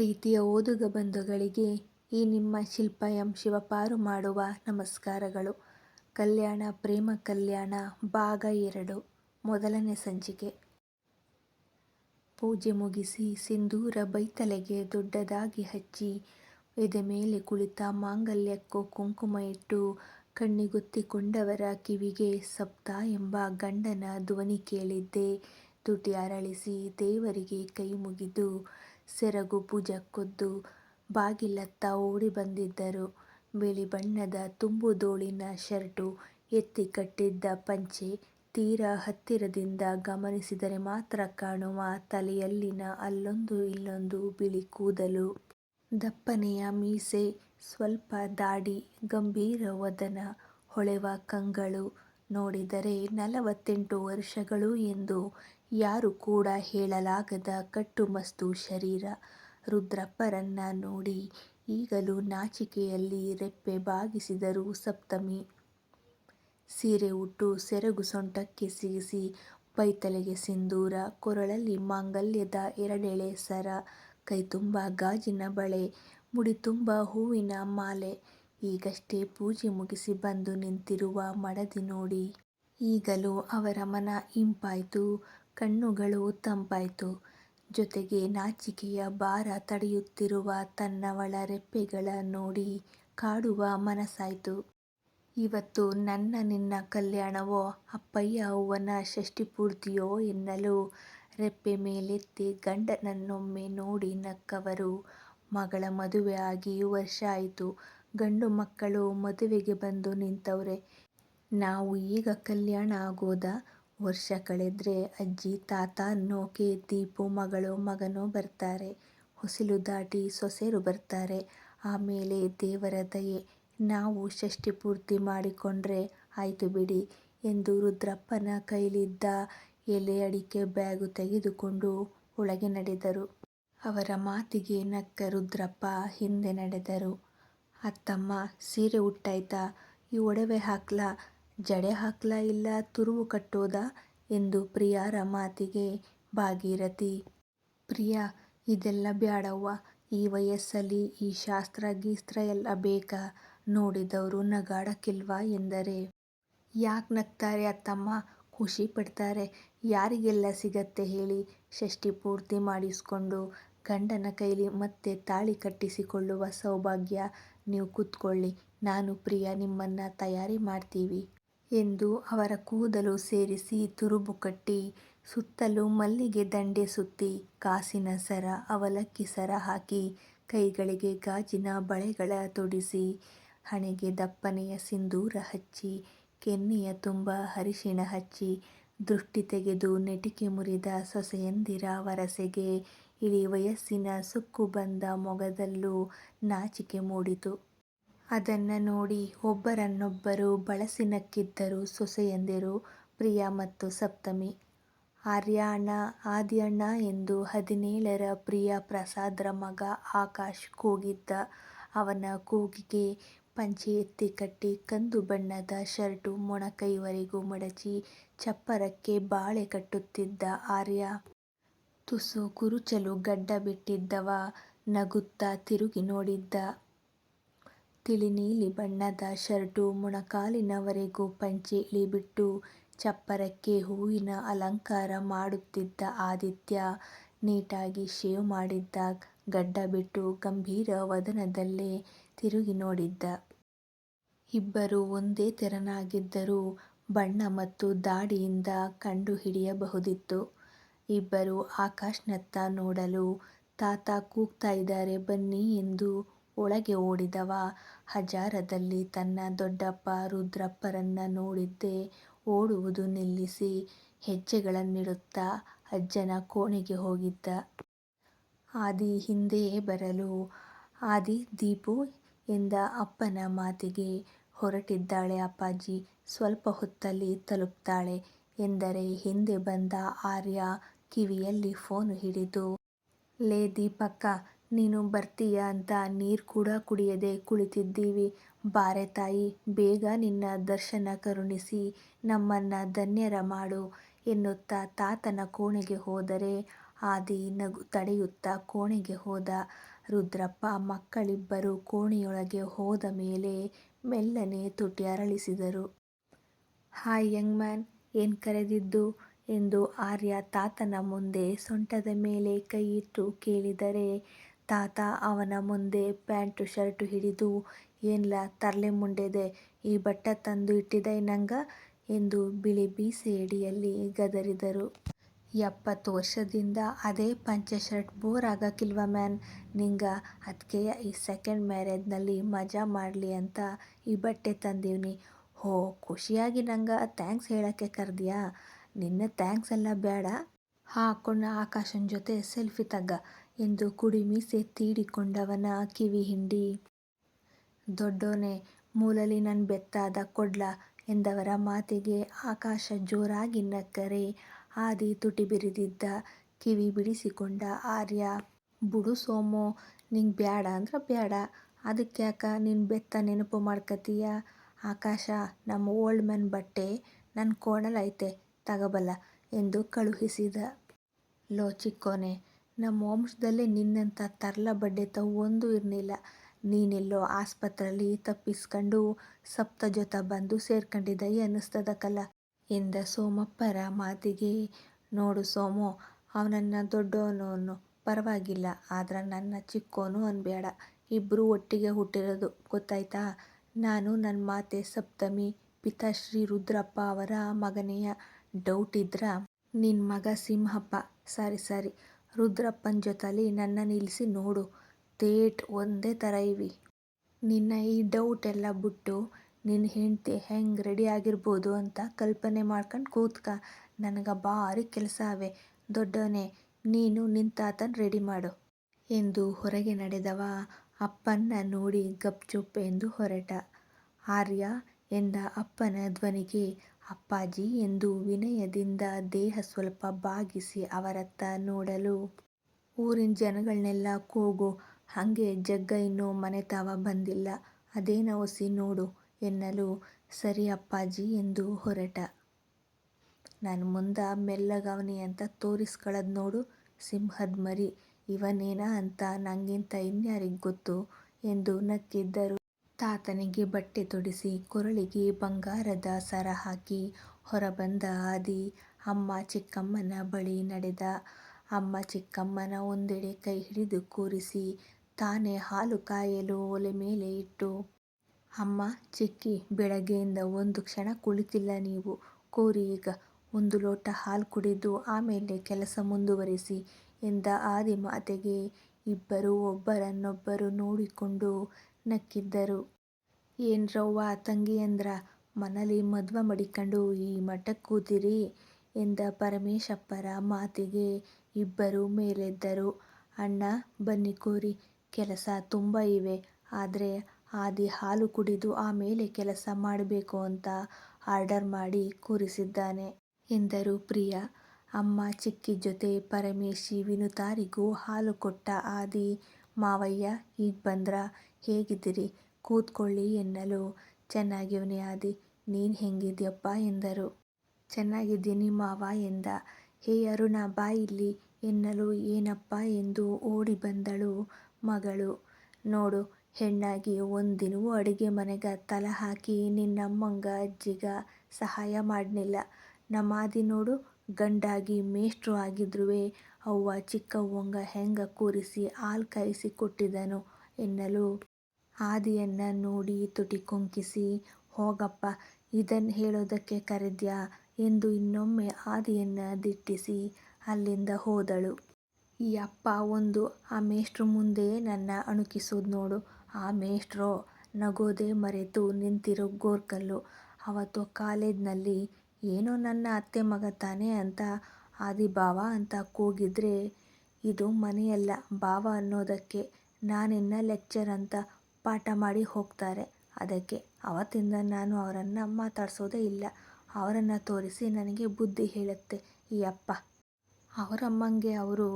ಪ್ರೀತಿಯ ಓದುಗ ಬಂಧುಗಳಿಗೆ ಈ ನಿಮ್ಮ ಶಿಲ್ಪ ಎಂ ಶಿವಪಾರು ಮಾಡುವ ನಮಸ್ಕಾರಗಳು. ಕಲ್ಯಾಣ, ಪ್ರೇಮ ಕಲ್ಯಾಣ, ಭಾಗ ಎರಡು, ಮೊದಲನೇ ಸಂಚಿಕೆ. ಪೂಜೆ ಮುಗಿಸಿ ಸಿಂಧೂರ ಬೈತಲೆಗೆ ದೊಡ್ಡದಾಗಿ ಹಚ್ಚಿ ಎದೆಮೇಲೆ ಕುಳಿತ ಮಾಂಗಲ್ಯಕ್ಕೂ ಕುಂಕುಮ ಇಟ್ಟು, ಕಣ್ಣಿಗೊತ್ತಿಕೊಂಡವರ ಕಿವಿಗೆ ಸಪ್ತ ಎಂಬ ಗಂಡನ ಧ್ವನಿ ಕೇಳಿದ್ದೆ ತುಟಿ ಅರಳಿಸಿ ದೇವರಿಗೆ ಕೈಮುಗಿದು ಸೆರಗು ಭುಜಕ್ಕೊದ್ದು ಬಾಗಿಲತ್ತ ಓಡಿ ಬಂದಿದ್ದರು. ಬಿಳಿ ಬಣ್ಣದ ತುಂಬುದೋಳಿನ ಶರ್ಟು, ಎತ್ತಿ ಕಟ್ಟಿದ್ದ ಪಂಚೆ, ತೀರ ಹತ್ತಿರದಿಂದ ಗಮನಿಸಿದರೆ ಮಾತ್ರ ಕಾಣುವ ತಲೆಯಲ್ಲಿನ ಅಲ್ಲೊಂದು ಇಲ್ಲೊಂದು ಬಿಳಿ ಕೂದಲು. ದಪ್ಪನೆಯ ಮೀಸೆ, ಸ್ವಲ್ಪ ದಾಡಿ, ಗಂಭೀರ ವದನ, ಹೊಳೆವ ಕಂಗಳು. ನೋಡಿದರೆ ನಲವತ್ತೆಂಟು ವರ್ಷಗಳು ಎಂದು ಯಾರೂ ಕೂಡ ಹೇಳಲಾಗದ ಕಟ್ಟುಮಸ್ತು ಶರೀರ. ರುದ್ರಪ್ಪರನ್ನ ನೋಡಿ ಈಗಲೂ ನಾಚಿಕೆಯಲ್ಲಿ ರೆಪ್ಪೆ ಬಾಗಿಸಿದರು ಸಪ್ತಮಿ. ಸೀರೆ ಉಟ್ಟು ಸೆರಗು ಸೊಂಟಕ್ಕೆ ಸಿಗಿಸಿ, ಪೈತಲೆಗೆ ಸಿಂಧೂರ, ಕೊರಳಲ್ಲಿ ಮಾಂಗಲ್ಯದ ಎರಡೆಳೆ ಸರ, ಕೈತುಂಬ ಗಾಜಿನ ಬಳೆ, ಮುಡಿತುಂಬ ಹೂವಿನ ಮಾಲೆ. ಈಗಷ್ಟೇ ಪೂಜೆ ಮುಗಿಸಿ ಬಂದು ನಿಂತಿರುವ ಮಡದಿ ನೋಡಿ ಈಗಲೂ ಅವರ ಮನ ಇಂಪಾಯ್ತು, ಕಣ್ಣುಗಳು ತಂಪಾಯಿತು ಜೊತೆಗೆ ನಾಚಿಕೆಯ ಭಾರ ತಡೆಯುತ್ತಿರುವ ತನ್ನವಳ ರೆಪ್ಪೆಗಳ ನೋಡಿ ಕಾಡುವ ಮನಸ್ಸಾಯ್ತು. ಇವತ್ತು ನನ್ನ ನಿನ್ನ ಕಲ್ಯಾಣವೋ, ಅಪ್ಪಯ್ಯ ಅವ್ವನ ಷಷ್ಠಿಪೂರ್ತಿಯೋ ಎನ್ನಲು ರೆಪ್ಪೆ ಮೇಲೆತ್ತಿ ಗಂಡನನ್ನೊಮ್ಮೆ ನೋಡಿ ನಕ್ಕವರು. ಮಗಳ ಮದುವೆ ಆಗಿ ವರ್ಷ ಆಯಿತು ಗಂಡು ಮಕ್ಕಳು ಮದುವೆಗೆ ಬಂದು ನಿಂತವ್ರೆ. ನಾವು ಈಗ ಕಲ್ಯಾಣ ಆಗೋದಾ? ವರ್ಷ ಕಳೆದ್ರೆ ಅಜ್ಜಿ, ತಾತ ಅನ್ನೋಕೆ ದೀಪು, ಮಗಳು, ಮಗನೂ ಬರ್ತಾರೆ. ಹೊಸಿಲು ದಾಟಿ ಸೊಸೆರು ಬರ್ತಾರೆ. ಆಮೇಲೆ ದೇವರ ದಯೆ. ನಾವು ಷಷ್ಠಿಪೂರ್ತಿ ಮಾಡಿಕೊಂಡ್ರೆ ಆಯ್ತು ಬಿಡಿ ಎಂದು ರುದ್ರಪ್ಪನ ಕೈಲಿದ್ದ ಎಲೆ ಅಡಿಕೆ ಬ್ಯಾಗು ತೆಗೆದುಕೊಂಡು ಒಳಗೆ ನಡೆದರು. ಅವರ ಮಾತಿಗೆ ನಕ್ಕ ರುದ್ರಪ್ಪ ಹಿಂದೆ ನಡೆದರು. ಅತ್ತಮ್ಮ, ಸೀರೆ ಉಟ್ಟಾಯ್ತಾ? ಈ ಒಡವೆ ಹಾಕ್ಲಾ? ಜಡೆ ಹಾಕ್ಲಾ ಇಲ್ಲ ತುರುವು ಕಟ್ಟೋದ ಎಂದು ಪ್ರಿಯಾರ ಮಾತಿಗೆ ಭಾಗೀರಥಿ ಪ್ರಿಯಾ, ಇದೆಲ್ಲ ಬ್ಯಾಡವ್ವ. ಈ ವಯಸ್ಸಲ್ಲಿ ಈ ಶಾಸ್ತ್ರ ಗೀಸ್ತ್ರ ಎಲ್ಲ ಬೇಕಾ? ನೋಡಿದವರು ನಗಾಡಕ್ಕಿಲ್ವ ಎಂದರೆ. ಯಾಕ್ ನಗ್ತಾರೆ ಅತ್ತಮ್ಮ? ಖುಷಿ ಪಡ್ತಾರೆ. ಯಾರಿಗೆಲ್ಲ ಸಿಗತ್ತೆ ಹೇಳಿ ಷಷ್ಠಿಪೂರ್ತಿ ಮಾಡಿಸ್ಕೊಂಡು ಗಂಡನ ಕೈಲಿ ಮತ್ತೆ ತಾಳಿ ಕಟ್ಟಿಸಿಕೊಳ್ಳುವ ಸೌಭಾಗ್ಯ. ನೀವು ಕೂತ್ಕೊಳ್ಳಿ ನಾನು ಪ್ರಿಯಾ ನಿಮ್ಮನ್ನ ತಯಾರಿ ಮಾಡ್ತೀವಿ. ಎಂದು ಅವರ ಕೂದಲು ಸೇರಿಸಿ ತುರುಬು ಕಟ್ಟಿ, ಸುತ್ತಲೂ ಮಲ್ಲಿಗೆ ದಂಡೆ ಸುತ್ತಿ, ಕಾಸಿನ ಸರ, ಅವಲಕ್ಕಿ ಸರ ಹಾಕಿ, ಕೈಗಳಿಗೆ ಗಾಜಿನ ಬಳೆಗಳ ತೊಡಿಸಿ, ಹಣೆಗೆ ದಪ್ಪನೆಯ ಸಿಂಧೂರ ಹಚ್ಚಿ, ಕೆನ್ನೆಯ ತುಂಬ ಅರಿಶಿಣ ಹಚ್ಚಿ, ದೃಷ್ಟಿ ತೆಗೆದು ನೆಟಿಕೆ ಮುರಿದ ಸೊಸೆಯಂದಿರ ವರಸೆಗೆ ಇಳಿ ವಯಸ್ಸಿನ ಸುಕ್ಕು ಬಂದ ಮೊಗದಲ್ಲೂ ನಾಚಿಕೆ ಮೂಡಿತು. ಅದನ್ನ ನೋಡಿ ಒಬ್ಬರನ್ನೊಬ್ಬರು ಬಳಸಿ ನಕ್ಕಿದ್ದರು ಸೊಸೆಯಂದಿರು ಪ್ರಿಯಾ ಮತ್ತು ಸಪ್ತಮಿ. ಆರ್ಯ ಅಣ್ಣ ಆದಿ ಎಂದು ಹದಿನೇಳರ ಪ್ರಿಯಾ ಪ್ರಸಾದ್ರ ಮಗ ಆಕಾಶ್ ಕೂಗಿದ್ದ. ಅವನ ಕೂಗಿಗೆ ಪಂಚೆ ಎತ್ತಿ ಕಟ್ಟಿ ಕಂದು ಬಣ್ಣದ ಶರ್ಟು ಮೊಣಕೈವರೆಗೂ ಮಡಚಿ ಚಪ್ಪರಕ್ಕೆ ಬಾಳೆ ಕಟ್ಟುತ್ತಿದ್ದ ಆರ್ಯ. ತುಸು ಕುರುಚಲು ಗಡ್ಡ ಬಿಟ್ಟಿದ್ದವ ನಗುತ್ತ ತಿರುಗಿ ನೋಡಿದ್ದ. ತಿಳಿ ನೀಲಿ ಬಣ್ಣದ ಶರ್ಟು ಮೊಣಕಾಲಿನವರೆಗೂ ಪಂಚೆ ಇಳಿಬಿಟ್ಟು ಚಪ್ಪರಕ್ಕೆ ಹೂವಿನ ಅಲಂಕಾರ ಮಾಡುತ್ತಿದ್ದ ಆದಿತ್ಯ ನೀಟಾಗಿ ಶೇವ್ ಮಾಡಿದ್ದ ಗಡ್ಡ ಬಿಟ್ಟು ಗಂಭೀರ ವದನದಲ್ಲೇ ತಿರುಗಿ ನೋಡಿದ್ದ. ಇಬ್ಬರು ಒಂದೇ ತೆರನಾಗಿದ್ದರೂ ಬಣ್ಣ ಮತ್ತು ದಾಡಿಯಿಂದ ಕಂಡು ಹಿಡಿಯಬಹುದಿತ್ತು. ಇಬ್ಬರು ಆಕಾಶ್ನತ್ತ ನೋಡಲು ತಾತ ಕೂಗ್ತಾ ಇದ್ದಾರೆ ಬನ್ನಿ ಎಂದು ಒಳಗೆ ಓಡಿದವ ಹಜಾರದಲ್ಲಿ ತನ್ನ ದೊಡ್ಡಪ್ಪ ರುದ್ರಪ್ಪರನ್ನ ನೋಡಿದ್ದೆ. ಓಡುವುದು ನಿಲ್ಲಿಸಿ ಹೆಜ್ಜೆಗಳನ್ನಿಡುತ್ತ ಅಜ್ಜನ ಕೋಣೆಗೆ ಹೋಗಿದ್ದ. ಆದಿ ಹಿಂದೆಯೇ ಬರಲು, ಆದಿ ದೀಪು ಎಂದ ಅಪ್ಪನ ಮಾತಿಗೆ ಹೊರಟಿದ್ದಾಳೆ ಅಪ್ಪಾಜಿ. ಸ್ವಲ್ಪ ಹೊತ್ತಲ್ಲಿ ತಲುಪ್ತಾಳೆ ಎಂದರೆ ಹಿಂದೆ ಬಂದ ಆರ್ಯ ಕಿವಿಯಲ್ಲಿ ಫೋನು ಹಿಡಿದು, ಲೇ ದೀಪಕ್ಕ ನೀನು ಬರ್ತೀಯ ಅಂತ ನೀರು ಕೂಡ ಕುಡಿಯದೆ ಕುಳಿತಿದ್ದೀವಿ ಬಾರೆ ತಾಯಿ ಬೇಗ ನಿನ್ನ ದರ್ಶನ ಕರುಣಿಸಿ ನಮ್ಮನ್ನು ಧನ್ಯರ ಮಾಡು ಎನ್ನುತ್ತಾ ತಾತನ ಕೋಣೆಗೆ ಹೋದರೆ ಆದಿ ನಗು ತಡೆಯುತ್ತಾ ಕೋಣೆಗೆ ಹೋದ. ರುದ್ರಪ್ಪ ಮಕ್ಕಳಿಬ್ಬರು ಕೋಣೆಯೊಳಗೆ ಹೋದ ಮೇಲೆ ಮೆಲ್ಲನೆ ತುಟಿ ಅರಳಿಸಿದರು. ಹಾಯ್ ಯಂಗ್ ಮ್ಯಾನ್, ಏನು ಕರೆದಿದ್ದು ಎಂದು ಆರ್ಯ ತಾತನ ಮುಂದೆ ಸೊಂಟದ ಮೇಲೆ ಕೈಯಿಟ್ಟು ಕೇಳಿದರೆ, ತಾತ ಅವನ ಮುಂದೆ ಪ್ಯಾಂಟು, ಶರ್ಟು ಹಿಡಿದು, ಏನ್ಲ ತರ್ಲೆ ಮುಂಡೆದೆ? ಈ ಬಟ್ಟ ತಂದು ಇಟ್ಟಿದೈ ನಂಗ? ಎಂದು ಬಿಳಿ ಮೀಸೆಯಡಿಯಲ್ಲಿ ಗದರಿದರು. ಎಪ್ಪತ್ತು ವರ್ಷದಿಂದ ಅದೇ ಪಂಚ ಶರ್ಟ್ ಬೋರ್ ಆಗಾಕಿಲ್ವ ಮ್ಯಾನ್? ನಿಂಗ ಅದ್ಕೆಯ ಈ ಸೆಕೆಂಡ್ ಮ್ಯಾರೇಜ್ನಲ್ಲಿ ಮಜಾ ಮಾಡ್ಲಿ ಅಂತ ಈ ಬಟ್ಟೆ ತಂದೀವ್ನಿ. ಹೋ, ಖುಷಿಯಾಗಿ ನಂಗೆ ಥ್ಯಾಂಕ್ಸ್ ಹೇಳೋಕ್ಕೆ ಕರ್ದ್ಯಾ? ನಿನ್ನ ಥ್ಯಾಂಕ್ಸ್ ಎಲ್ಲ ಬೇಡ ಹಾಕೊಂಡು ಆಕಾಶನ ಜೊತೆ ಸೆಲ್ಫಿ ತಗ ಎಂದು ಕುಡಿಮೀಸೆ ತೀಡಿಕೊಂಡವನ ಕಿವಿ ಹಿಂಡಿ. ದೊಡ್ಡೋನೆ ಮೂಲಲಿ ನನ್ ಬೆತ್ತಾದ ಕೊಡ್ಲ ಎಂದವರ ಮಾತಿಗೆ ಆಕಾಶ ಜೋರಾಗಿ ನಕ್ಕರೆ ಆದಿ ತುಟಿ ಬಿರಿದಿದ್ದ ಕಿವಿ ಬಿಡಿಸಿಕೊಂಡ ಆರ್ಯ, ಬುಡು ಸೋಮು ನಿಂಗೆ ಬ್ಯಾಡ ಅಂದ್ರೆ ಬ್ಯಾಡ ಅದಕ್ಯಾಕ ನಿನ್ ಬೆತ್ತ ನೆನಪು ಮಾಡ್ಕತೀಯ. ಆಕಾಶ ನಮ್ಮ ಓಲ್ಡ್ ಮ್ಯಾನ್ ಬಟ್ಟೆ ನನ್ನ ಕೋಣಲೈತೆ ಐತೆ ತಗಬಲ್ಲ ಎಂದು ಕಳುಹಿಸಿದ. ಲೋ ಚಿಕ್ಕೋನೆ ನಮ್ ವಂಶದಲ್ಲೇ ನಿನ್ನಂಥ ತರ್ಲ ಬಡ್ಡೆತ ಒಂದೂ ಇರಲಿಲ್ಲ ನೀನೆಲ್ಲೋ ಆಸ್ಪತ್ರೆಯಲ್ಲಿ ತಪ್ಪಿಸ್ಕೊಂಡು ಸಪ್ತ ಜೊತೆ ಬಂದು ಸೇರ್ಕಂಡಿದೈ ಅನ್ನಿಸ್ತದಕ್ಕಲ್ಲ ಎಂದ ಸೋಮಪ್ಪರ ಮಾತಿಗೆ, ನೋಡು ಸೋಮು ಅವನನ್ನು ದೊಡ್ಡೋನು ಅನ್ನು ಪರವಾಗಿಲ್ಲ ಆದ್ರ ನನ್ನ ಚಿಕ್ಕೋನು ಅನ್ಬೇಡ ಇಬ್ರು ಒಟ್ಟಿಗೆ ಹುಟ್ಟಿರೋದು ಗೊತ್ತಾಯ್ತಾ? ನಾನು ನನ್ನ ಮಾತೆ ಸಪ್ತಮಿ ಪಿತಾಶ್ರೀ ರುದ್ರಪ್ಪ ಅವರ ಮಗನೆಯ. ಡೌಟ್ ಇದ್ರ? ನಿನ್ನ ಮಗ ಸಿಂಹಪ್ಪ. ಸಾರಿ ಸಾರಿ. ರುದ್ರಪ್ಪನ್ ಜೊತಲಿ ನನ್ನ ನಿಲ್ಸಿ ನೋಡು ತೇಟ್ ಒಂದೇ ಥರ ಇವಿ. ನಿನ್ನ ಈ ಡೌಟ್ ಎಲ್ಲ ಬಿಟ್ಟು ನಿನ್ನ ಹೆಂಡತಿ ಹೆಂಗ್ ರೆಡಿ ಆಗಿರ್ಬೋದು ಅಂತ ಕಲ್ಪನೆ ಮಾಡ್ಕೊಂಡು ಕೂತ್ಕ ನನಗೆ ಭಾರಿ ಕೆಲಸ ಅವೆ ದೊಡ್ಡವನೇ ನೀನು ನಿನ್ ತಾತನ್ ರೆಡಿ ಮಾಡು. ಎಂದು ಹೊರಗೆ ನಡೆದವ ಅಪ್ಪನ್ನ ನೋಡಿ ಗಪ್ಚುಪ್ ಎಂದು ಹೊರಟ. ಆರ್ಯ ಎಂದ ಅಪ್ಪನ ಧ್ವನಿಗೆ ಅಪ್ಪಾಜಿ ಎಂದು ವಿನಯದಿಂದ ದೇಹ ಸ್ವಲ್ಪ ಬಾಗಿಸಿ ಅವರತ್ತ ನೋಡಲು, ಊರಿನ ಜನಗಳನ್ನೆಲ್ಲ ಕೂಗು ಹಂಗೆ ಜಗ್ಗ ಇನ್ನೂ ಮನೆತವ ಬಂದಿಲ್ಲ ಅದೇನ ಒಸಿ ನೋಡು ಎನ್ನಲು ಸರಿ ಅಪ್ಪಾಜಿ ಎಂದು ಹೊರಟ. ನನ್ ಮುಂದ ಮೆಲ್ಲಗವನಿ ಅಂತ ತೋರಿಸ್ಕಳದ್ ನೋಡು ಸಿಂಹದ್ ಮರಿ ಇವನೇನ ಅಂತ ನಂಗಿಂತ ಇನ್ಯಾರಿಗೆ ಗೊತ್ತು ಎಂದು ನಕ್ಕಿದ್ದರು. ತಾತನಿಗೆ ಬಟ್ಟೆ ತೊಡಿಸಿ ಕೊರಳಿಗೆ ಬಂಗಾರದ ಸರ ಹಾಕಿ ಹೊರಬಂದ ಆದಿ ಅಮ್ಮ ಚಿಕ್ಕಮ್ಮನ ಬಳಿ ನಡೆದ. ಅಮ್ಮ ಚಿಕ್ಕಮ್ಮನ ಒಂದೆಡೆ ಕೈ ಹಿಡಿದು ಕೂರಿಸಿ ತಾನೇ ಹಾಲು ಕಾಯಲು ಒಲೆ ಮೇಲೆ ಇಟ್ಟು, ಅಮ್ಮ ಚಿಕ್ಕಿ ಬೆಳಗ್ಗೆಯಿಂದ ಒಂದು ಕ್ಷಣ ಕುಳಿತಿಲ್ಲ ನೀವು ಕೋರಿ ಈಗ ಒಂದು ಲೋಟ ಹಾಲು ಕುಡಿದು ಆಮೇಲೆ ಕೆಲಸ ಮುಂದುವರಿಸಿ ಎಂದ ಆದಿ ಮಾತೆಗೆ ಇಬ್ಬರು ಒಬ್ಬರನ್ನೊಬ್ಬರು ನೋಡಿಕೊಂಡು ನಕ್ಕಿದ್ದರು. ಏನ್ರವ್ವ ತಂಗಿಯಂದ್ರ ಮನಲಿ ಮದ್ವ ಮಡಿಕಂಡು ಈ ಮಠಕ್ಕೆ ಕೂತಿರಿ ಎಂದ ಪರಮೇಶಪ್ಪರ ಮಾತಿಗೆ ಇಬ್ಬರು ಮೇಲೆದ್ದರು. ಅಣ್ಣ ಬನ್ನಿ ಕೂರಿ ಕೆಲಸ ತುಂಬ ಇವೆ ಆದರೆ ಆದಿ ಹಾಲು ಕುಡಿದು ಆಮೇಲೆ ಕೆಲಸ ಮಾಡಬೇಕು ಅಂತ ಆರ್ಡರ್ ಮಾಡಿ ಕೂರಿಸಿದ್ದಾನೆ ಎಂದರು ಪ್ರಿಯ. ಅಮ್ಮ ಚಿಕ್ಕಿ ಜೊತೆ ಪರಮೇಶಿ ವಿನುತಾರಿಗೂ ಹಾಲು ಕೊಟ್ಟ ಆದಿ, ಮಾವಯ್ಯ ಈಗ ಬಂದ್ರ ಹೇಗಿದ್ದೀರಿ ಕೂತ್ಕೊಳ್ಳಿ ಎನ್ನಲು, ಚನ್ನಾಗಿವ್ನಿ ಆದಿ ನೀನು ಹೆಂಗಿದ್ಯಪ್ಪ ಎಂದರು. ಚೆನ್ನಾಗಿದ್ದೀನಿ ಮಾವ ಎಂದ. ಹೇ ಅರುಣ ಬಾ ಇಲ್ಲಿ ಎನ್ನಲು ಏನಪ್ಪ ಎಂದು ಓಡಿ ಬಂದಳು ಮಗಳು. ನೋಡು ಹೆಣ್ಣಾಗಿ ಒಂದಿನವೂ ಅಡಿಗೆ ಮನೆಗ ತಲಹಾಕಿ ನಿನ್ನಮ್ಮಂಗ ಅಜ್ಜಿಗ ಸಹಾಯ ಮಾಡಲಿಲ್ಲ ನಮ್ಮಾದಿ ಆದಿ ನೋಡು ಗಂಡಾಗಿ ಮೇಷ್ಟ್ರು ಆಗಿದ್ರುವೆ ಅವ್ವ ಚಿಕ್ಕವ್ವಂಗ ಹೆಂಗ ಕೂರಿಸಿ ಹಾಲ್ ಕಾಯಿಸಿ ಕೊಟ್ಟಿದನು ಎನ್ನಲು, ಆದಿಯನ್ನ ನೋಡಿ ತುಟಿ ಕೊಂಕಿಸಿ, ಹೋಗಪ್ಪ ಇದನ್ ಹೇಳೋದಕ್ಕೆ ಕರೆದ್ಯಾ ಎಂದು ಇನ್ನೊಮ್ಮೆ ಆದಿಯನ್ನ ದಿಟ್ಟಿಸಿ ಅಲ್ಲಿಂದ ಹೋದಳು. ಈ ಅಪ್ಪ ಒಂದು ಆ ಮೇಷ್ಟ್ರು ಮುಂದೆ ನನ್ನ ಅಣುಕಿಸೋದ್ ನೋಡು ಆ ಮೇಷ್ಟ್ರೋ ನಗೋದೆ ಮರೆತು ನಿಂತಿರೋ ಗೋರ್ಕಲ್ಲು. ಅವತ್ತು ಕಾಲೇಜ್ನಲ್ಲಿ ಏನೋ ನನ್ನ ಅತ್ತೆ ಮಗ ತಾನೆ ಅಂತ ಆದಿ ಬಾವ ಅಂತ ಕೂಗಿದ್ರೆ, ಇದು ಮನೆಯಲ್ಲ ಬಾವ ಅನ್ನೋದಕ್ಕೆ ನಾನಿನ್ನ ಲೆಕ್ಚರ್ ಅಂತ ಪಾಠ ಮಾಡಿ ಹೋಗ್ತಾರೆ ಅದಕ್ಕೆ ಅವತ್ತಿಂದ ನಾನು ಅವರನ್ನು ಮಾತಾಡ್ಸೋದೇ ಇಲ್ಲ ಅವರನ್ನು ತೋರಿಸಿ ನನಗೆ ಬುದ್ಧಿ ಹೇಳುತ್ತೆ ಈ ಅಪ್ಪ. ಅವರಮ್ಮಂಗೆ ಅವರು,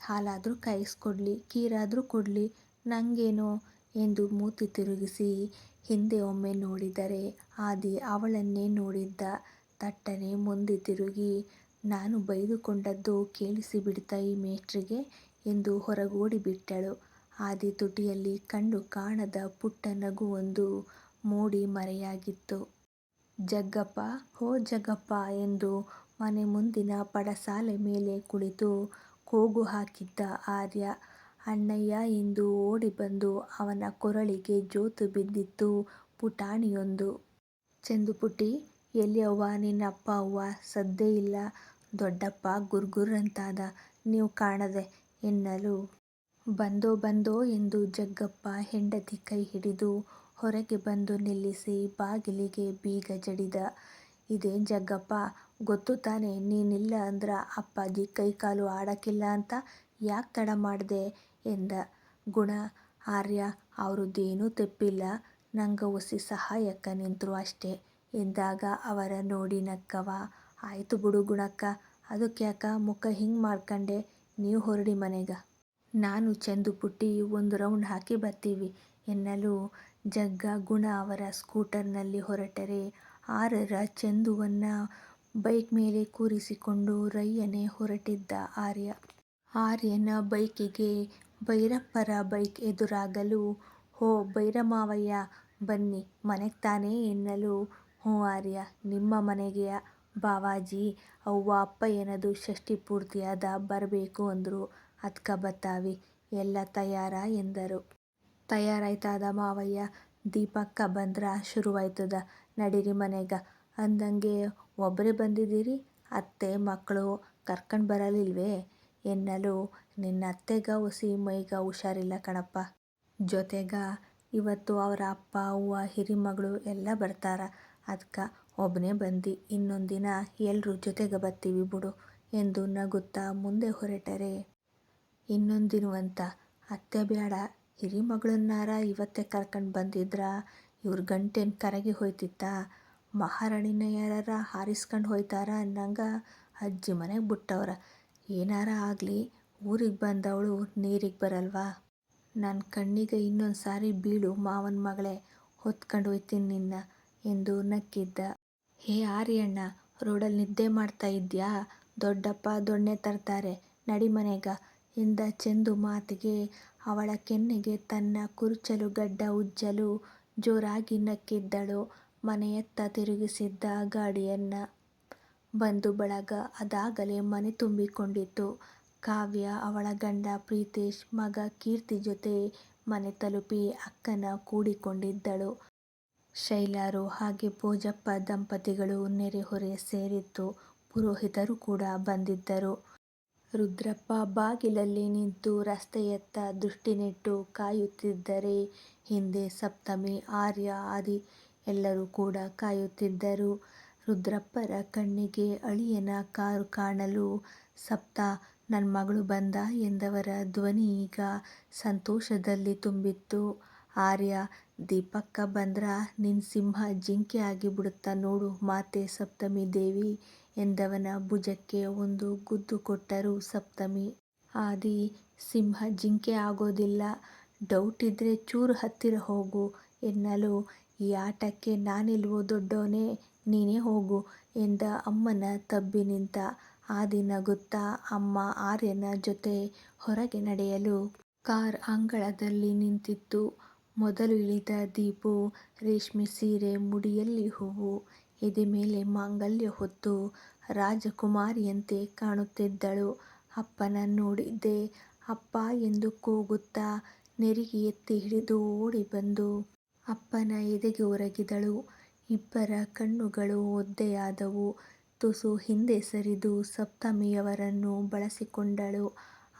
ಹಾಲಾದರೂ ಕಾಯಿಸ್ಕೊಡ್ಲಿ, ಕೀರಾದರೂ ಕೊಡಲಿ ನನಗೇನು ಎಂದು ಮೂತಿ ತಿರುಗಿಸಿ ಹಿಂದೆ ಒಮ್ಮೆ ನೋಡಿದರೆ, ಆದಿ ಅವಳನ್ನೇ ನೋಡಿದ್ದ. ತಟ್ಟನೆ ಮುಂದೆ ತಿರುಗಿ ನಾನು ಬೈದುಕೊಂಡದ್ದು ಕೇಳಿಸಿಬಿಡ್ತಾ ಈ ಮೇಷ್ಟ್ರಿಗೆ ಎಂದು ಹೊರಗೋಡಿಬಿಟ್ಟಳು. ಆದಿ ತುಟಿಯಲ್ಲಿ ಕಂಡು ಕಾಣದ ಪುಟ್ಟ ನಗುವೊಂದು ಮೂಡಿ ಮರೆಯಾಗಿತ್ತು. ಜಗ್ಗಪ್ಪ, ಹೋ ಜಗ್ಗಪ್ಪ ಎಂದು ಮನೆ ಮುಂದಿನ ಪಡಸಾಲೆ ಮೇಲೆ ಕುಳಿತು ಕೂಗು ಹಾಕಿದ್ದ ಆರ್ಯ. ಅಣ್ಣಯ್ಯ ಎಂದು ಓಡಿ ಬಂದು ಅವನ ಕೊರಳಿಗೆ ಜೋತು ಬಿದ್ದಿತ್ತು ಪುಟಾಣಿಯೊಂದು. ಚಂದುಪುಟ್ಟಿ ಎಲ್ಲಿ ಅವ್ವ? ನಿನ್ನ ಅಪ್ಪ ಅವ್ವ? ಸದ್ದೇ ಇಲ್ಲ. ದೊಡ್ಡಪ್ಪ ಗುರ್ಗುರ್ ಅಂತಾದ ನೀವ್ ಕಾಣದೆ ಎನ್ನಲು. ಬಂದೋ ಬಂದೋ ಎಂದು ಜಗ್ಗಪ್ಪ ಹೆಂಡತಿ ಕೈ ಹಿಡಿದು ಹೊರಗೆ ಬಂದು ನಿಲ್ಲಿಸಿ ಬಾಗಿಲಿಗೆ ಬೀಗ ಜಡಿದ. ಇದೇನ್ ಜಗ್ಗಪ್ಪ, ಗೊತ್ತು ತಾನೆ ನೀನಿಲ್ಲ ಅಂದ್ರೆ ಅಪ್ಪಾಜಿ ಕೈಕಾಲು ಆಡಕಿಲ್ಲ ಅಂತ ಯಾಕೆ ತಡ ಮಾಡಿದೆ ಎಂದ. ಗುಣ, ಆರ್ಯ, ಅವರದ್ದೇನೂ ತೆಪ್ಪಿಲ್ಲ. ನಂಗ ಒಸಿ ಸಹಾಯಕ್ಕ ನಿಂತರು ಅಷ್ಟೇ. ಎಂದಾಗ ಅವರ ನೋಡಿ ನಕ್ಕವ. ಆಯಿತು ಬಿಡು ಗುಣಕ್ಕ ಅದುಕ್ಯಾಕ ಮುಖ ಹಿಂಗ್ ಮಾಡ್ಕಂಡೆ ನೀವು ಹೊರಡಿ ಮನೆಗ. ನಾನು ಚಂದುಪುಟ್ಟಿ ಒಂದು ರೌಂಡ್ ಹಾಕಿ ಬರ್ತೀವಿ ಎನ್ನಲು ಜಗ್ಗ, ಗುಣ ಅವರ ಸ್ಕೂಟರ್ನಲ್ಲಿ ಹೊರಟರೆ ಆರರ ಚಂದುವನ್ನ ಬೈಕ್ ಮೇಲೆ ಕೂರಿಸಿಕೊಂಡು ರಯ್ಯನೆ ಹೊರಟಿದ್ದ ಆರ್ಯ. ಆರ್ಯನ ಬೈಕಿಗೆ ಭೈರಪ್ಪರ ಬೈಕ್ ಎದುರಾಗಲು ಹೋ ಭೈರಮಾವಯ್ಯ ಬನ್ನಿ ಮನೆಗೆ ತಾನೇ ಎನ್ನಲು ಹೂ ಆರ್ಯ, ನಿಮ್ಮ ಮನೆಗೆಯ ಬಾವಾಜಿ, ಅವ್ವ ಏನದು ಷಷ್ಠಿ ಪೂರ್ತಿಯಾದ ಬರಬೇಕು ಅಂದ್ರು. ಅದ್ಕ ಬತ್ತಾವಿ. ಎಲ್ಲ ತಯಾರ ಎಂದರು. ತಯಾರಾಯ್ತದ ಮಾವಯ್ಯ, ದೀಪಕ್ಕ ಬಂದ್ರ ಶುರುವಾಯ್ತದ ನಡೀರಿ ಮನೆಗ. ಅಂದಂಗೆ ಒಬ್ಬರೇ ಬಂದಿದ್ದೀರಿ? ಅತ್ತೆ ಮಕ್ಕಳು ಕರ್ಕೊಂಡು ಬರಲಿಲ್ವೇ? ಎನ್ನಲು ನಿನ್ನ ಅತ್ತೆಗ ಒಸಿ ಮೈಗ ಹುಷಾರಿಲ್ಲ ಕಣಪ್ಪ. ಜೊತೆಗ ಇವತ್ತು ಅವರ ಅಪ್ಪ, ಅವ್ವ, ಹಿರಿಮಗಳು ಎಲ್ಲ ಬರ್ತಾರ. ಅದ್ಕ ಒಬ್ಬನೇ ಬಂದಿ, ಇನ್ನೊಂದಿನ ಎಲ್ಲರೂ ಜೊತೆಗೆ ಬತ್ತೀವಿ ಬಿಡು ಎಂದು ನಗುತ್ತಾ ಮುಂದೆ ಹೊರಟರೆ. ಇನ್ನೊಂದಿನವಂತ, ಅತ್ತೆ ಬ್ಯಾಡ ಮಗಳನ್ನಾರ ಇವತ್ತೇ ಕರ್ಕೊಂಡು ಬಂದಿದ್ರ? ಇವ್ರ ಗಂಟೇನು ಕರಗಿ ಹೋಯ್ತಿತ್ತ? ಮಹಾರಾಣಿನ ಯಾರ ಹಾರಿಸ್ಕೊಂಡು ಹೋಯ್ತಾರ ಅನ್ನಂಗೆ ಅಜ್ಜಿ ಮನೆಗೆ ಬಿಟ್ಟವ್ರ. ಏನಾರ ಆಗಲಿ, ಊರಿಗೆ ಬಂದವಳು ನೀರಿಗೆ ಬರಲ್ವಾ? ನನ್ನ ಕಣ್ಣಿಗೆ ಇನ್ನೊಂದು ಸಾರಿ ಬೀಳು ಮಾವನ ಮಗಳೇ, ಹೊತ್ಕೊಂಡು ಹೋಯ್ತೀನಿ ನಿನ್ನ. ಎಂದು ನಕ್ಕಿದ್ದ. ಹೇ ಆರ್ಯಣ್ಣ ರೋಡಲ್ಲಿ ನಿದ್ದೆ ಮಾಡ್ತಾ ಇದ್ಯಾ ದೊಡ್ಡಪ್ಪ ದೊಣ್ಣೆ ತರ್ತಾರೆ ನಡಿ ಮನೆಗ ಎಂದ ಚೆಂದು ಮಾತಿಗೆ ಅವಳ ಕೆನ್ನೆಗೆ ತನ್ನ ಕುರುಚಲು ಗಡ್ಡ ಉಜ್ಜಲು ಜೋರಾಗಿ ನಕ್ಕಿದ್ದಳು ಮನೆಯತ್ತ ತಿರುಗಿಸಿದ್ದ ಗಾಡಿಯನ್ನ. ಬಂದು ಬಳಗ ಅದಾಗಲೇ ಮನೆ ತುಂಬಿಕೊಂಡಿತ್ತು. ಕಾವ್ಯ ಅವಳ ಗಂಡ ಪ್ರೀತೇಶ್, ಮಗ ಕೀರ್ತಿ ಜೊತೆ ಮನೆ ತಲುಪಿ ಅಕ್ಕನ ಕೂಡಿಕೊಂಡಿದ್ದಳು. ಶೈಲಾರು ಹಾಗೆ ಭೋಜಪ್ಪ ದಂಪತಿಗಳು ನೆರೆಹೊರೆ ಸೇರಿದ್ದು. ಪುರೋಹಿತರು ಕೂಡ ಬಂದಿದ್ದರು. ರುದ್ರಪ್ಪ ಬಾಗಿಲಲ್ಲಿ ನಿಂತು ರಸ್ತೆಯತ್ತ ದೃಷ್ಟಿನೆಟ್ಟು ಕಾಯುತ್ತಿದ್ದರೆ ಹಿಂದೆ ಸಪ್ತಮಿ, ಆರ್ಯ, ಆದಿ ಎಲ್ಲರೂ ಕೂಡ ಕಾಯುತ್ತಿದ್ದರು. ರುದ್ರಪ್ಪರ ಕಣ್ಣಿಗೆ ಅಳಿಯನ ಕಾರು ಕಾಣಲು ಸಪ್ತ ನನ್ನ ಮಗಳು ಬಂದ ಎಂದವರ ಧ್ವನಿ ಈಗ ಸಂತೋಷದಲ್ಲಿ ತುಂಬಿತ್ತು. ಆರ್ಯ ದೀಪಕ್ಕ ಬಂದ್ರ ನಿನ್ ಸಿಂಹ ಜಿಂಕೆ ಆಗಿಬಿಡುತ್ತ ನೋಡು ಮಾತೆ ಸಪ್ತಮಿ ದೇವಿ ಎಂದವನ ಭುಜಕ್ಕೆ ಒಂದು ಗುದ್ದು ಕೊಟ್ಟರು ಸಪ್ತಮಿ. ಆದಿ ಸಿಂಹ ಜಿಂಕೆ ಆಗೋದಿಲ್ಲ ಡೌಟ್ ಇದ್ರೆ ಚೂರು ಹತ್ತಿರ ಹೋಗು ಎನ್ನಲು, ಈ ಆಟಕ್ಕೆ ನಾನಿಲ್ವೋ ದೊಡ್ಡೋನೇ ನೀನೇ ಹೋಗು ಎಂದ ಅಮ್ಮನ ತಬ್ಬಿ ನಿಂತ. ಆದಿ ನಗುತ್ತಾ ಅಮ್ಮ ಆರ್ಯನ ಜೊತೆ ಹೊರಗೆ ನಡೆಯಲು ಕಾರ್ ಅಂಗಳದಲ್ಲಿ ನಿಂತಿತ್ತು. ಮೊದಲು ಇಳಿದ ದೀಪು ರೇಷ್ಮೆ ಸೀರೆ ಮುಡಿಯಲ್ಲಿ ಹೂವು, ಎದೆ ಮೇಲೆ ಮಾಂಗಲ್ಯ ಹೊತ್ತು ರಾಜಕುಮಾರಿಯಂತೆ ಕಾಣುತ್ತಿದ್ದಳು. ಅಪ್ಪನ ನೋಡಿದ್ದೆ ಅಪ್ಪ ಎಂದು ಕೂಗುತ್ತಾ ನೆರಿಗೆ ಎತ್ತಿ ಹಿಡಿದು ಓಡಿ ಬಂದು ಅಪ್ಪನ ಎದೆಗೆ ಒರಗಿದಳು. ಇಬ್ಬರ ಕಣ್ಣುಗಳು ಒದ್ದೆಯಾದವು. ತುಸು ಹಿಂದೆ ಸರಿದು ಸಪ್ತಮಿಯವರನ್ನು ಬಳಸಿಕೊಂಡಳು.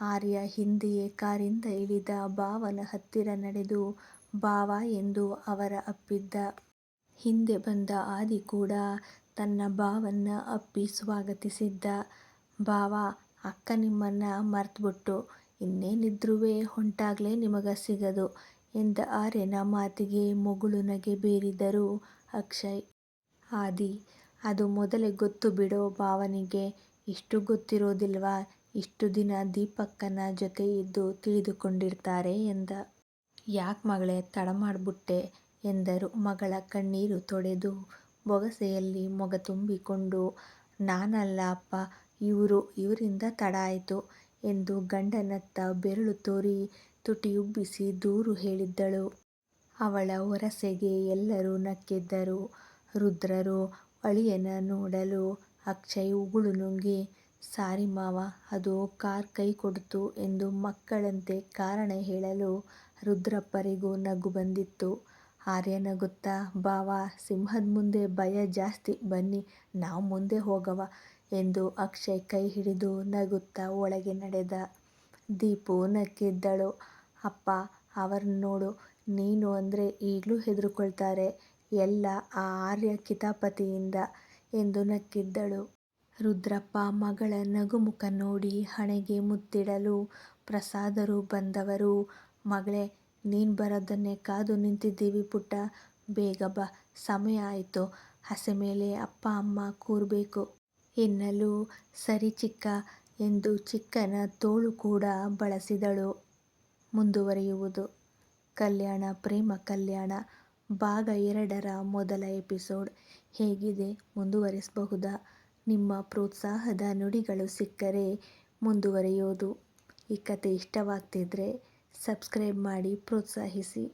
ಆರ್ಯ ಹಿಂದೆಯೇ ಕಾರಿಂದ ಇಳಿದ ಭಾವನ ಹತ್ತಿರ ನಡೆದು ಭಾವ ಎಂದು ಅವರ ಅಪ್ಪಿದ್ದ. ಹಿಂದೆ ಬಂದ ಆದಿ ಕೂಡ ತನ್ನ ಭಾವನ್ನ ಅಪ್ಪಿ ಸ್ವಾಗತಿಸಿದ್ದ. ಭಾವ ಅಕ್ಕ ನಿಮ್ಮನ್ನ ಮರ್ತ್ಬಿಟ್ಟು, ಇನ್ನೇನಿದ್ರುವೆ ಹೊಂಟಾಗ್ಲೇ ನಿಮಗ ಸಿಗದು ಎಂದ ಆರ್ಯನ ಮಾತಿಗೆ ಮುಗುಳು ನಗೆ ಬೀರಿದರು ಅಕ್ಷಯ್. ಆದಿ, ಅದು ಮೊದಲೇ ಗೊತ್ತು ಬಿಡೋ ಭಾವನಿಗೆ ಇಷ್ಟು ಗೊತ್ತಿರೋದಿಲ್ವಾ, ಇಷ್ಟು ದಿನ ದೀಪಕ್ಕನ ಜೊತೆ ಇದ್ದು ತಿಳಿದುಕೊಂಡಿರ್ತಾರೆ ಎಂದ. ಯಾಕ್ ಮಗಳೇ ತಡ ಮಾಡಿಬಿಟ್ಟೆ ಎಂದರು ಮಗಳ ಕಣ್ಣೀರು ತೊಡೆದು ಬೊಗಸೆಯಲ್ಲಿ ಮೊಗ ತುಂಬಿಕೊಂಡು. ನಾನಲ್ಲ ಅಪ್ಪ ಇವರು ಇವರಿಂದ ತಡ ಆಯಿತು ಎಂದು ಗಂಡನತ್ತ ಬೆರಳು ತೋರಿ ತುಟಿಯುಬ್ಬಿಸಿ ದೂರು ಹೇಳಿದ್ದಳು. ಅವಳ ವರಸೆಗೆ ಎಲ್ಲರೂ ನಕ್ಕಿದ್ದರು. ರುದ್ರರು ಅಳಿಯನ ನೋಡಲು ಅಕ್ಷಯ್ ಉಗುಳು ನುಂಗಿ, ಸಾರಿ ಮಾವ, ಅದು ಕಾರ್ ಕೈ ಕೊಡ್ತು ಎಂದು ಮಕ್ಕಳಂತೆ ಕಾರಣ ಹೇಳಲು ರುದ್ರಪ್ಪರಿಗೂ ನಗು ಬಂದಿತ್ತು. ಆರ್ಯ ನಗುತ್ತಾ, ಬಾವ ಸಿಂಹದ ಮುಂದೆ ಭಯ ಜಾಸ್ತಿ ಬನ್ನಿ ನಾವು ಮುಂದೆ ಹೋಗವ ಎಂದು ಅಕ್ಷಯ್ ಕೈ ಹಿಡಿದು ನಗುತ್ತಾ ಒಳಗೆ ನಡೆದ. ದೀಪು ನಕ್ಕಿದ್ದಳು. "ಅಪ್ಪ, ಅವರ್ನ್ ನೋಡು, ನೀನು ಅಂದ್ರೆ ಈಗಲೂ ಹೆದ್ರುಕೊಳ್ತಾರೆ. ಎಲ್ಲ ಆ ಆರ್ಯ ಕಿತಾಪತಿಯಿಂದ ಎಂದು ನಕ್ಕಿದ್ದಳು. ರುದ್ರಪ್ಪ ಮಗಳ ನಗುಮುಖ ನೋಡಿ ಹಣೆಗೆ ಮುತ್ತಿಡಲು ಪ್ರಸಾದರು ಬಂದವರು, ಮಗಳೇ, ನೀನು ಬರೋದನ್ನೇ ಕಾದು ನಿಂತಿದ್ದೀವಿ ಪುಟ್ಟ, ಬೇಗ ಬಾ, ಸಮಯ ಆಯಿತು. ಹಸೆ ಮೇಲೆ ಅಪ್ಪ ಅಮ್ಮ ಕೂರಬೇಕು. ಎನ್ನಲು, ಸರಿ ಚಿಕ್ಕ ಎಂದು ಚಿಕ್ಕನ ತೋಳು ಕೂಡ ಬಳಸಿದಳು. ಮುಂದುವರಿಯುವುದು. ಕಲ್ಯಾಣ ಪ್ರೇಮ ಕಲ್ಯಾಣ. ಭಾಗ ಎರಡರ ಮೊದಲ ಎಪಿಸೋಡ್. ಹೇಗಿದೆ? ಮುಂದುವರಿಸಬಹುದಾ? ನಿಮ್ಮ ಪ್ರೋತ್ಸಾಹದ ನುಡಿಗಳು ಸಿಕ್ಕರೆ ಮುಂದುವರಿಯೋದು. ಈ ಕಥೆ ಇಷ್ಟವಾಗ್ತಿದ್ರೆ ಸಬ್ಸ್ಕ್ರೈಬ್ ಮಾಡಿ ಪ್ರೋತ್ಸಾಹಿಸಿ.